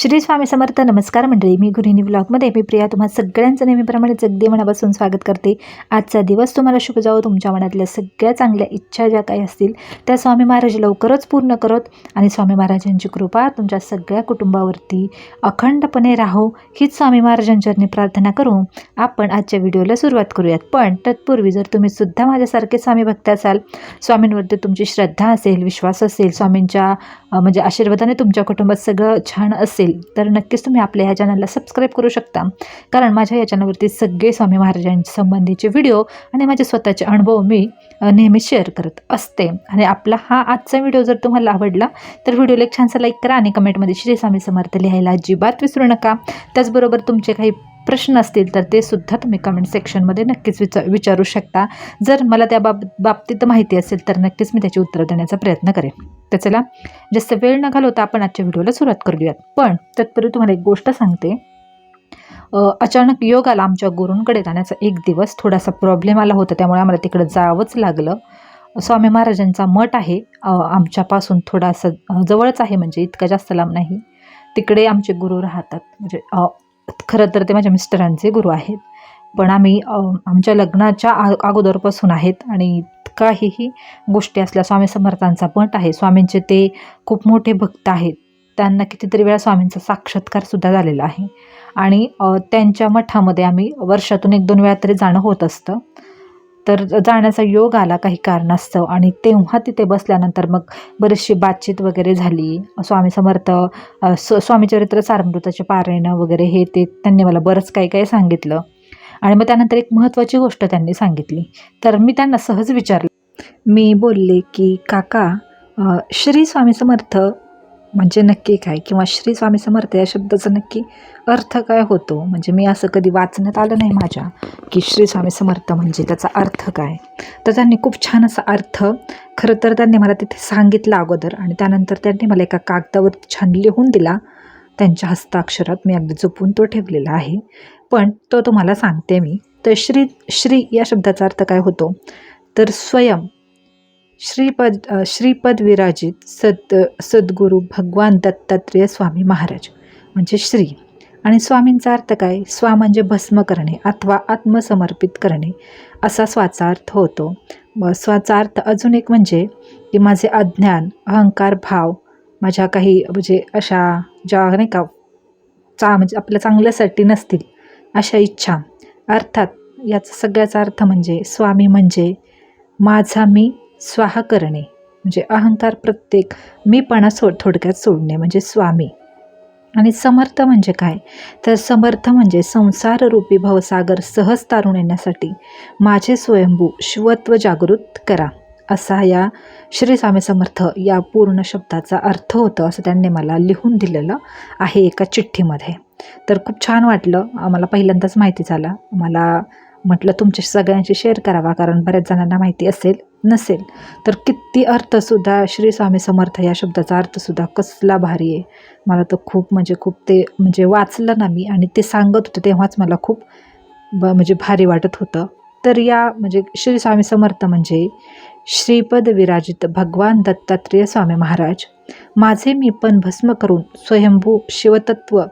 श्री स्वामी समर्थ. नमस्कार मंडळी. मी गुरुनी ब्लॉगमध्ये मी प्रिया. तुम्हा सगळ्यांचं नेहमीप्रमाणेच अगदी मनापासून स्वागत करते. आजचा दिवस तुम्हाला शुभ जावो. तुमच्या मनातल्या सगळ्या चांगल्या इच्छा ज्या काही असतील त्या स्वामी महाराज लवकरच पूर्ण करत आणि स्वामी महाराजांची कृपा तुमच्या सगळ्या कुटुंबावरती अखंडपणे राहो. हीच स्वामी महाराजांच्यानी प्रार्थना करू. आपण आजच्या व्हिडिओला सुरुवात करूयात. पण तत्पूर्वी जर तुम्ही सुद्धा माझ्यासारखे स्वामी भक्त असाल स्वामींवरती तुमची श्रद्धा असेल विश्वास असेल स्वामींच्या म्हणजे आशीर्वादाने तुमच्या कुटुंबात सगळं छान असेल तर नक्कीच तुम्ही आपल्या ह्या चॅनलला सबस्क्राईब करू शकता. कारण माझ्या या चॅनलवरती सगळे स्वामी महाराजांच्या संबंधीचे व्हिडिओ आणि माझे स्वतःचे अनुभव मी नेहमी शेअर करत असते. आणि आपला हा आजचा व्हिडिओ जर तुम्हाला आवडला तर व्हिडिओला एक छानसा लाईक करा आणि कमेंटमध्ये श्री स्वामी समर्थ लिहायला अजिबात विसरू नका. त्याचबरोबर तुमचे काही प्रश्न असतील तर ते सुद्धा तुम्ही कमेंट सेक्शनमध्ये नक्कीच विचार विचारू शकता. जर मला त्या बाब बाबतीत माहिती असेल तर नक्कीच मी त्याची उत्तरं देण्याचा प्रयत्न करेन. तर चला जास्त वेळ न घालवता आपण आजच्या व्हिडिओला सुरुवात करूयात. पण तत्पूर्वी तुम्हाला एक गोष्ट सांगते. अचानक योग आला आमच्या गुरूंकडे जाण्याचा एक दिवस थोडासा प्रॉब्लेम आला होता त्यामुळे आम्हाला तिकडं जावंच लागलं. स्वामी महाराजांचा मठ आहे. आमच्यापासून थोडासा जवळच आहे म्हणजे इतका जास्त लांब नाही. तिकडे आमचे गुरु राहतात. म्हणजे खरं तर ते माझ्या मिस्टरांचे गुरु आहेत. पण आम्ही आमच्या लग्नाच्या आ अगोदरपासून आहेत आणि काहीही गोष्टी असल्या स्वामी समर्थांचा मठ आहे. स्वामींचे ते खूप मोठे भक्त आहेत. त्यांना कितीतरी वेळा स्वामींचा साक्षात्कारसुद्धा झालेला आहे. आणि त्यांच्या मठामध्ये आम्ही वर्षातून एक दोन वेळा तरी जाणं होत असतं. तर जाण्याचा योग आला काही कारणास्तव. आणि तेव्हा तिथे बसल्यानंतर मग बरीचशी बातचीत वगैरे झाली. स्वामी समर्थ स स्वामीचरित्र सारमृताचे पारायणं वगैरे हे ते त्यांनी मला बरंच काही काही सांगितलं. आणि मग त्यानंतर एक महत्त्वाची गोष्ट त्यांनी सांगितली. तर मी त्यांना सहज विचारलं. मी बोलले की काका श्री स्वामी समर्थ म्हणजे नक्की काय? किंवा श्री स्वामी समर्थ या शब्दाचा नक्की अर्थ काय होतो? म्हणजे मी असं कधी वाचण्यात आलं नाही माझ्या की श्री स्वामी समर्थ म्हणजे त्याचा अर्थ काय? तर त्यांनी खूप छान असा अर्थ खरं तर त्यांनी मला तिथे सांगितलं अगोदर आणि त्यानंतर त्यांनी मला एका कागदावर छान लिहून दिला. त्यांच्या हस्ताक्षरात मी अगदी जपून तो ठेवलेला आहे. पण तो तुम्हाला सांगते मी. तर श्री श्री या शब्दाचा अर्थ काय होतो? तर स्वयं श्रीपद श्रीपद विराजित सद सद्गुरू भगवान दत्तात्रेय स्वामी महाराज म्हणजे श्री. आणि स्वामींचा अर्थ काय? स्वा म्हणजे भस्म करणे अथवा आत्मसमर्पित करणे असा स्वाचा अर्थ होतो. व स्वाचा अर्थ अजून एक म्हणजे की माझे अज्ञान अहंकार भाव माझ्या काही म्हणजे अशा ज्या नाही का चा म्हणजे आपल्या चांगल्यासाठी नसतील अशा इच्छा. अर्थात याचा सगळ्याचा अर्थ म्हणजे स्वामी म्हणजे माझा मी स्वाहा करणे म्हणजे अहंकार प्रत्येक मीपणा सोड थोडक्यात सोडणे म्हणजे स्वामी. आणि समर्थ म्हणजे काय? तर समर्थ म्हणजे संसाररूपी भवसागर सहज तारून येण्यासाठी माझे स्वयंभू शिवत्व जागृत करा असा या श्री स्वामी समर्थ या पूर्ण शब्दाचा अर्थ होतं असं त्यांनी मला लिहून दिलेलं आहे एका चिठ्ठीमध्ये. तर खूप छान वाटलं मला पहिल्यांदाच माहिती झालं. मला म्हटलं तुमच्या सगळ्यांशी शेअर करावा कारण बऱ्याच जणांना माहिती असेल नसेल तर किती अर्थसुद्धा श्री स्वामी समर्थ या शब्दाचा अर्थसुद्धा कसला भारी आहे. मला तर खूप म्हणजे खूप ते म्हणजे वाचलं ना मी आणि ते सांगत होते तेव्हाच मला खूप ब म्हणजे भारी वाटत होतं. तर या म्हणजे श्री स्वामी समर्थ म्हणजे श्रीपद विराजित भगवान दत्तात्रेय स्वामी महाराज. माझे मी पण भस्म करून स्वयंभू शिवतत्व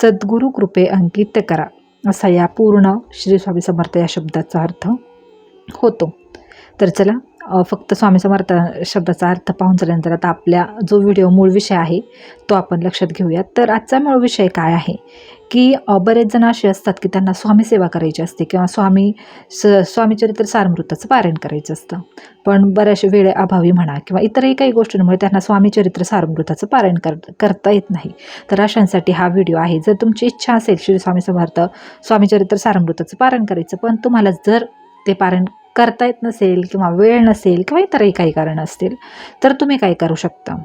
सद्गुरू कृपे अंकित करा. असा या पूर्ण श्री स्वामी समर्थ या शब्दाचा अर्थ होतो. तर चला फक्त स्वामी समर्थ शब्दाचा अर्थ पाहून झाल्यानंतर आता आपल्या जो व्हिडिओ मूळ विषय आहे तो आपण लक्षात घेऊयात. तर आजचा मूळ विषय काय आहे? की बरेच जण असे असतात की त्यांना स्वामीसेवा करायची असते किंवा स्वामी स स्वामीचरित्र सारमृताचं पारायण करायचं असतं. पण बऱ्याचशा वेळे अभावी म्हणा किंवा इतरही काही गोष्टींमुळे त्यांना स्वामीचरित्र सारमृताचं पारायण कर करता येत नाही. तर अशांसाठी हा व्हिडिओ आहे. जर तुमची इच्छा असेल श्री स्वामी समर्थ स्वामीचरित्र सारमृताचं पारायण करायचं पण तुम्हाला जर ते पारायण करता येत नसेल किंवा वेळ नसेल किंवा इतरही काही कारण असतील तर तुम्ही काय करू शकता?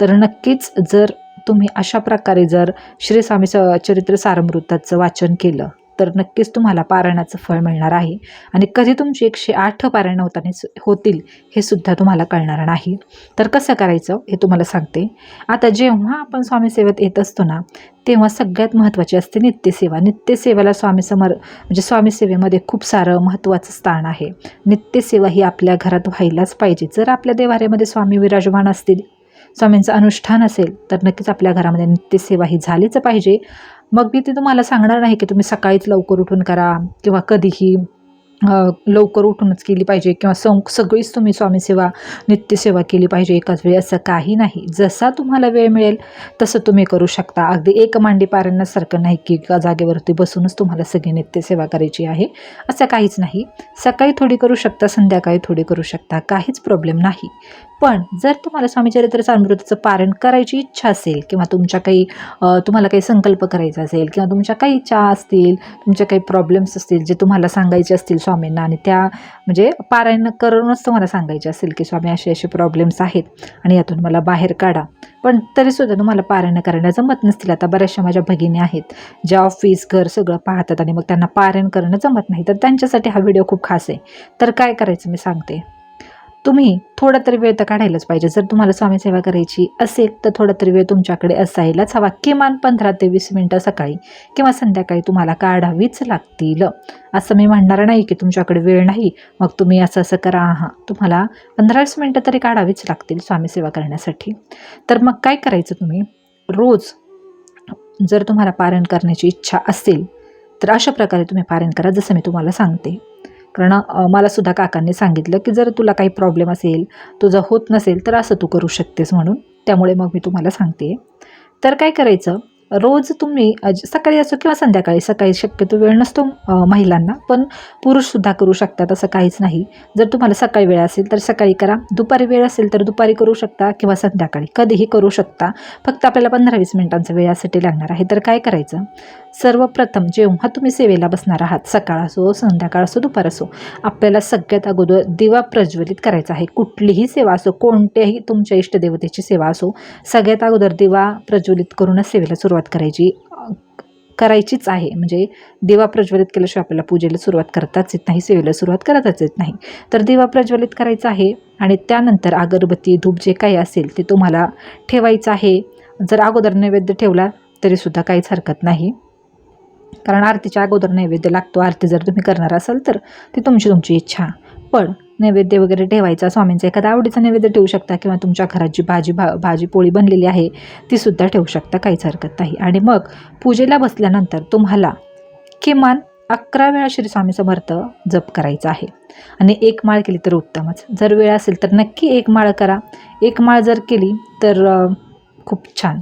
तर नक्कीच जर तुम्ही अशा प्रकारे जर श्री स्वामी स चरित्र सारमृताचं वाचन केलं तर नक्कीच तुम्हाला पारायणाचं फळ मिळणार आहे. आणि कधी तुमची एकशे आठ पारायणं होताना होतील हे सुद्धा तुम्हाला कळणार नाही. तर कसं करायचं हे तुम्हाला सांगते. आता जेव्हा आपण स्वामी सेवेत येत असतो ना तेव्हा सगळ्यात महत्त्वाची असते नित्यसेवा. नित्यसेवेला स्वामी समर म्हणजे स्वामी सेवेमध्ये खूप सारं महत्त्वाचं स्थान आहे. नित्यसेवा ही आपल्या घरात व्हायलाच पाहिजे. जर आपल्या देवाऱ्यामध्ये स्वामी विराजमान असतील स्वामींचं अनुष्ठान असेल तर नक्कीच आपल्या घरामध्ये नित्यसेवा ही झालीच पाहिजे. मग मी ते तुम्हाला सांगणार नाही की तुम्ही सकाळीच लवकर उठून करा किंवा कधीही लवकर उठूनच केली पाहिजे किंवा सं सगळीच तुम्ही स्वामीसेवा नित्यसेवा केली पाहिजे एकाच वेळी असं काही नाही. जसा तुम्हाला वेळ मिळेल तसं तुम्ही करू शकता. अगदी एक मांडी पारण्यासारखं नाही की एका जागेवरती बसूनच तुम्हाला सगळी नित्यसेवा करायची आहे असं काहीच नाही. सकाळी थोडी करू शकता संध्याकाळी थोडी करू शकता काहीच प्रॉब्लेम नाही. पण जर तुम्हाला स्वामीचरित्र चांदृतीचं पारण करायची इच्छा असेल किंवा तुमच्या काही तुम्हाला काही संकल्प करायचा असेल किंवा तुमच्या काही इच्छा असतील तुमच्या काही प्रॉब्लेम्स असतील जे तुम्हाला सांगायचे असतील स्वामींना आणि त्या म्हणजे पारायण करूनच तुम्हाला सांगायचे असेल की स्वामी असे असे प्रॉब्लेम्स आहेत आणि यातून मला बाहेर काढा. पण तरीसुद्धा तुम्हाला पारायण करणं जमत नसतील. आता बऱ्याचशा माझ्या भगिनी आहेत ज्या ऑफिस घर सगळं पाहतात आणि मग त्यांना पारायण करणं जमत नाही. तर त्यांच्यासाठी हा व्हिडिओ खूप खास आहे. तर काय करायचं मी सांगते? तुम्ही थोडा तरी वेळ तर काढायलाच पाहिजे. जर तुम्हाला स्वामी सेवा करायची असेल तर थोडा तरी वेळ तुमच्याकडे असायलाच हवा. किमान पंधरा ते वीस मिनटं सकाळी किंवा संध्याकाळी तुम्हाला काढावीच लागतील. असं मी म्हणणार नाही की तुमच्याकडे वेळ नाही. मग तुम्ही असं असं करा. हा तुम्हाला पंधरा वीस मिनटं तरी काढावीच लागतील स्वामी सेवा करण्यासाठी. तर मग काय करायचं तुम्ही? रोज जर तुम्हाला पारण करण्याची इच्छा असेल तर अशा प्रकारे तुम्ही पारण करा जसं मी तुम्हाला सांगते. कारण मलासुद्धा मला सुद्धा काकांनी सांगितलं की जर तुला काही प्रॉब्लेम असेल तुझं होत नसेल तर असं तू करू शकतेस म्हणून. त्यामुळे मग मी तुम्हाला सांगते. तर काय करायचं? रोज तुम्ही सकाळी असो किंवा संध्याकाळी सकाळी शक्यतो वेळ नसतो महिलांना पण पुरुषसुद्धा करू शकतात असं काहीच नाही. जर तुम्हाला सकाळी वेळ असेल तर सकाळी करा. दुपारी वेळ असेल तर दुपारी करू शकता किंवा संध्याकाळी. कधीही करू शकता. फक्त आपल्याला पंधरा वीस मिनिटांचा वेळ यासाठी लागणार आहे. तर काय करायचं? सर्वप्रथम जेव्हा तुम्ही सेवेला बसणार आहात सकाळ असो संध्याकाळ असो दुपार असो आपल्याला सगळ्यात अगोदर दिवा प्रज्वलित करायचा आहे. कुठलीही सेवा असो कोणत्याही तुमच्या इष्टदेवतेची सेवा असो सगळ्यात अगोदर दिवा प्रज्वलित करूनच सेवेला सुरुवात करायची करायचीच आहे. म्हणजे दिवा प्रज्वलित केल्याशिवाय आपल्याला पूजेला सुरुवात करताच येत नाही सेवेला सुरुवात करताच येत नाही. तर दिवा प्रज्वलित करायचा आहे आणि त्यानंतर अगरबत्ती धूप जे काही असेल ते तुम्हाला ठेवायचं आहे. जर अगोदर नैवेद्य ठेवला तरीसुद्धा काहीच हरकत नाही. कारण आरतीच्या अगोदर नैवेद्य लागतो. आरती जर तुम्ही करणार असाल तर ती तुमची तुमची इच्छा. पण नैवेद्य वगैरे ठेवायचा स्वामींचा एखादा आवडीचा नैवेद्य ठेवू शकता किंवा तुमच्या घरात जी भाजी भा भाजी पोळी बनलेली आहे तीसुद्धा ठेवू शकता काहीच हरकत नाही. आणि मग पूजेला बसल्यानंतर तुम्हाला किमान अकरा वेळा श्री स्वामी समर्थ जप करायचा आहे. आणि एक माळ केली तर उत्तमच. जर वेळ असेल तर नक्की एक माळ करा. एक माळ जर केली तर खूप छान.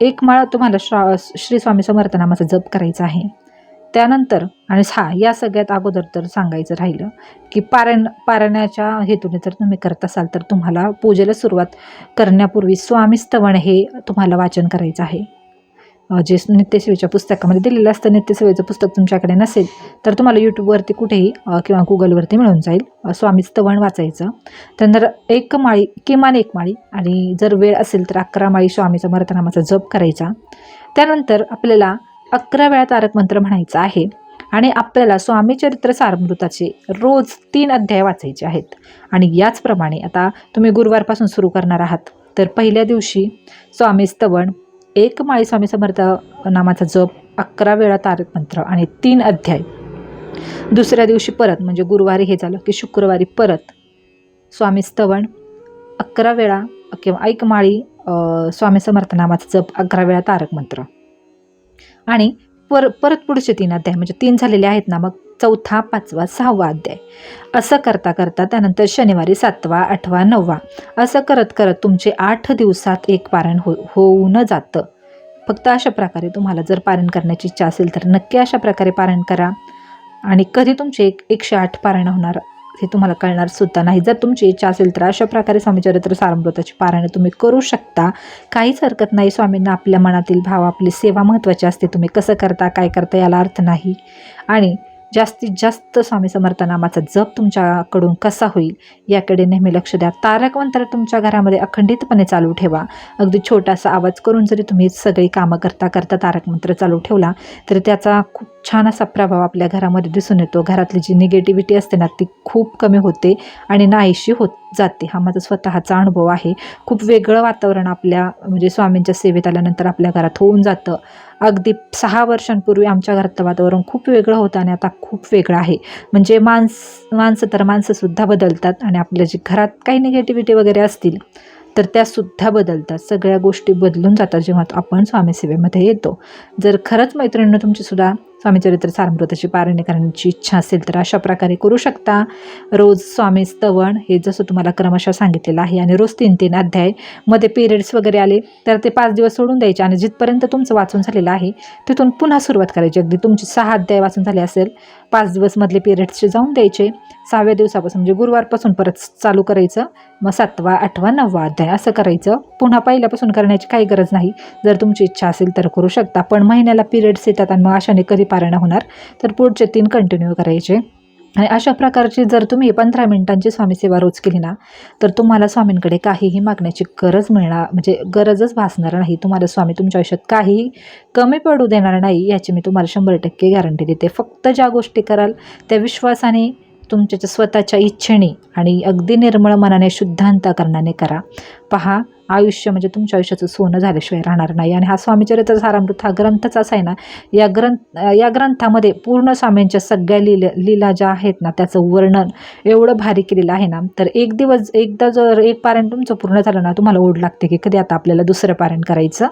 एक माळ तुम्हाला श्रा श्री स्वामी समर्थ नामाचा जप करायचा आहे. त्यानंतर आणि हा या सगळ्यात अगोदर तर सांगायचं राहिलं की पारण पारण्याच्या हेतूने जर तुम्ही करत असाल तर तुम्हाला पूजेला सुरुवात करण्यापूर्वी स्वामी स्तवन हे तुम्हाला वाचन करायचं आहे. जे नित्यसेवेच्या पुस्तकामध्ये दिलेलं असतं नित्यसेवेचं पुस्तक तुमच्याकडे नसेल तर तुम्हाला यूट्यूबवरती कुठेही किंवा गुगलवरती मिळून जाईल. स्वामी स्तवन वाचायचं. त्यानंतर एक माळी किमान एक माळी आणि जर वेळ असेल तर अकरा माळी स्वामी मरतनामाचा जप करायचा. त्यानंतर आपल्याला अकरा वेळा तारक मंत्र म्हणायचा आहे आणि आपल्याला स्वामी चरित्र सारमृताचे रोज तीन अध्याय वाचायचे आहेत. आणि याचप्रमाणे आता तुम्ही गुरुवारपासून सुरू करणार आहात तर पहिल्या दिवशी स्वामी स्तवन एक माळी स्वामी समर्थ नामाचा जप अकरा वेळा तारक मंत्र आणि तीन अध्याय. दुसऱ्या दिवशी परत म्हणजे गुरुवारी हे झालं की शुक्रवारी परत स्वामी स्तवन अकरा वेळा किंवा एक माळी स्वामी समर्थ नामाचा जप अकरा वेळा तारक मंत्र. आणि पर परत पुढचे तीन अध्याय म्हणजे तीन झालेले आहेत ना मग चौथा पाचवा सहावा अध्याय. असं करता करता त्यानंतर शनिवारी सातवा आठवा नववा. असं करत करत तुमचे आठ दिवसात एक पारण हो होऊन जातं. फक्त अशा प्रकारे तुम्हाला जर पारण करण्याची इच्छा असेल तर नक्की अशा प्रकारे पारण करा. आणि कधी तुमचे एक एकशे आठ पारायण होणार हे तुम्हाला कळणार सुद्धा नाही. जर तुमची इच्छा असेल तर अशा प्रकारे स्वामीचरित्र सारमृताची पारायण तुम्ही करू शकता. काहीच हरकत नाही स्वामींना आपल्या मनातील भाव आपली सेवा महत्त्वाची असते. तुम्ही कसं करता काय करता याला अर्थ नाही. आणि जास्तीत जास्त स्वामी समर्थ नामाचा जप तुमच्याकडून कसा होईल याकडे नेहमी लक्ष द्या. तारक मंत्र तुमच्या घरामध्ये अखंडितपणे चालू ठेवा. अगदी छोटासा आवाज करून जरी तुम्ही सगळी कामं करता करता तारक मंत्र चालू ठेवला तर त्याचा खूप छान असा प्रभाव आपल्या घरामध्ये दिसून येतो. घरातली जी निगेटिव्हिटी असते ना ती खूप कमी होते आणि नाहीशी होत जाते. हा माझा स्वतःचा अनुभव आहे. खूप वेगळं वातावरण आपल्या म्हणजे स्वामींच्या सेवेत आल्यानंतर आपल्या घरात होऊन जातं. अगदी सहा वर्षांपूर्वी आमच्या घरातलं वातावरण खूप वेगळं होतं आणि आता खूप वेगळं आहे. म्हणजे माणस माणसं तर माणसंसुद्धा बदलतात आणि आपल्या जे घरात काही निगेटिव्हिटी वगैरे असतील तर त्यासुद्धा बदलतात. सगळ्या गोष्टी बदलून जातात जेव्हा आपण स्वामी सेवेमध्ये येतो. जर खरंच मैत्रिणीनं तुमचीसुद्धा स्वामीचरित्र सारमृताची पारणी करण्याची इच्छा असेल तर अशा प्रकारे करू शकता. रोज स्वामी स्तवण हे जसं तुम्हाला क्रमशः सांगितलेलं आहे आणि रोज तीन तीन अध्यायमध्ये पिरियड्स वगैरे आले तर ते पाच दिवस सोडून द्यायचे आणि जिथपर्यंत तुमचं वाचून झालेलं आहे तिथून पुन्हा सुरुवात करायची. अगदी तुमची सहा अध्याय वाचून झाले असेल पाच दिवसमधले पिरियड्सचे जाऊन द्यायचे. सहाव्या दिवसापासून म्हणजे गुरुवारपासून परत चालू करायचं. मग सातवा आठवा नववा अध्याय असं करायचं. पुन्हा पहिल्यापासून करण्याची काही गरज नाही. जर तुमची इच्छा असेल तर करू शकता. पण महिन्याला पिरियड्स येतात आणि मग अशाने कधी पारायण होणार. तर पुढचे तीन कंटिन्यू करायचे. आणि अशा प्रकारची जर तुम्ही पंधरा मिनिटांची स्वामी सेवा रोज केली ना तर तुम्हाला स्वामींकडे काहीही मागण्याची गरज मिळणार म्हणजे गरजच भासणार नाही. तुम्हाला स्वामी तुमच्या आयुष्यात काहीही कमी पडू देणार नाही याची मी तुम्हाला शंभर टक्के गॅरंटी देते. फक्त ज्या गोष्टी कराल त्या विश्वासाने तुमच्या स्वतःच्या इच्छेने आणि अगदी निर्मळ मनाने शुद्धांता अंतकरणाने करा. पहा आयुष्य म्हणजे तुमच्या आयुष्याचं सोनं झाल्याशिवाय राहणार नाही. आणि हा स्वामीचरित्र सारामृत हा ग्रंथच असा आहे ना या ग्रंथ या ग्रंथामध्ये पूर्ण स्वामींच्या सगळ्या लीला लीला ज्या आहेत ना त्याचं वर्णन एवढं भारी केलेलं आहे ना तर एक दिवस एकदा जर एक पारायण तुमचं पूर्ण झालं ना तुम्हाला ओढ लागते की कधी आता आपल्याला दुसरं पारायण करायचं.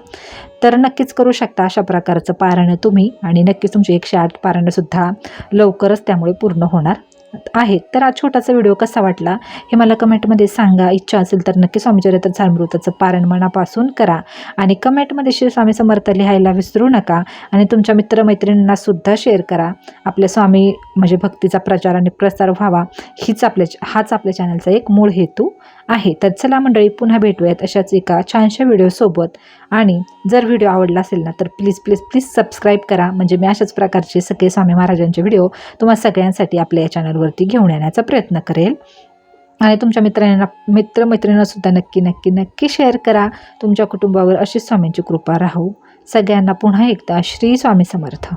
तर नक्कीच करू शकता अशा प्रकारचं पारायण तुम्ही आणि नक्कीच तुमची एकशे आठ पारायणसुद्धा लवकरच त्यामुळे पूर्ण होणार. आहेत. तर हा छोटासा व्हिडिओ कसा वाटला हे मला कमेंटमध्ये सांगा. इच्छा असेल तर नक्की स्वामीचरित्र सामृताचं पारण मनापासून करा. आणि कमेंटमध्ये श्री स्वामी समर्थ लिहायला विसरू नका आणि तुमच्या मित्रमैत्रिणींना सुद्धा शेअर करा. आपल्या स्वामी म्हणजे भक्तीचा प्रचार आणि प्रसार व्हावा. हीच आपल्या हाच आपल्या चॅनलचा एक मूळ हेतू. आहे. तर चला मंडळी पुन्हा भेटूयात अशाच एका छानशा व्हिडिओसोबत आणि जर व्हिडिओ आवडला असेल ना तर प्लीज प्लीज प्लीज सबस्क्राईब करा. म्हणजे मी अशाच प्रकारचे सगळे स्वामी महाराजांचे व्हिडिओ तुम्हाला सगळ्यांसाठी आपल्या या चॅनलवरती घेऊन येण्याचा प्रयत्न करेल. आणि तुमच्या मित्रांना मित्रमैत्रिणींनासुद्धा नक्की नक्की नक्की शेअर करा. तुमच्या कुटुंबावर अशीच स्वामींची कृपा राहू. सगळ्यांना पुन्हा एकदा श्री स्वामी समर्थ.